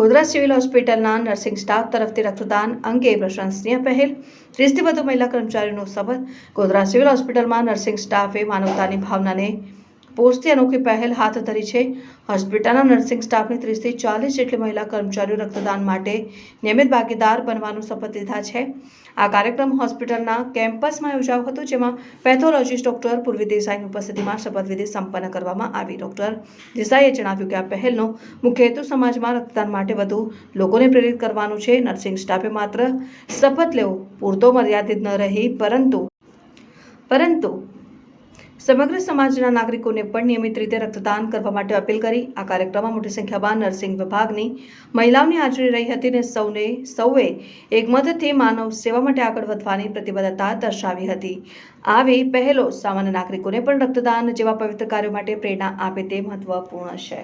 Godhra civil હોસ્પિટલના nursing staff તરફથી રક્તદાન અંગે પ્રશંસનીય પહેલ. ત્રીસથી વધુ મહિલા કર્મચારીઓનો શપથ ગોધરા સિવિલ હોસ્પિટલમાં નર્સિંગ સ્ટાફે માનવતાની ભાવનાને પોષતી અનોખી પહેલ હાથ ધરી છે. હોસ્પિટલના નર્સિંગ સ્ટાફની ત્રીસથી ચાલીસ જેટલી મહિલા કર્મચારીઓ રક્તદાન માટે નિયમિત ભાગીદાર બનવાનું શપથ લીધા છે. આ કાર્યક્રમ હોસ્પિટલના કેમ્પસમાં યોજાયો હતો, જેમાં પેથોલોજીસ્ટ ડોક્ટર પૂર્વી દેસાઈની ઉપસ્થિતિમાં શપથવિધિ સંપન્ન કરવામાં આવી. ડોક્ટર દેસાઈએ જણાવ્યું કે આ પહેલનો મુખ્ય હેતુ સમાજમાં રક્તદાન માટે વધુ લોકોને પ્રેરિત કરવાનું છે. નર્સિંગ સ્ટાફે માત્ર શપથ લેવો પૂરતો મર્યાદિત ન રહી, પરંતુ પરંતુ સમગ્ર સમાજના નાગરિકોને પણ નિયમિત રીતે રક્તદાન કરવા માટે અપીલ કરી. આ કાર્યક્રમમાં મોટી સંખ્યામાં નર્સિંગ વિભાગની મહિલાઓની હાજરી રહી હતી અને સૌને, સૌએ એકમતથી માનવ સેવા માટે આગળ વધવાની પ્રતિબદ્ધતા દર્શાવી હતી. આવી પહેલો સામાન્ય નાગરિકોને પણ રક્તદાન જેવા પવિત્ર કાર્યો માટે પ્રેરણા આપે તે મહત્વપૂર્ણ છે.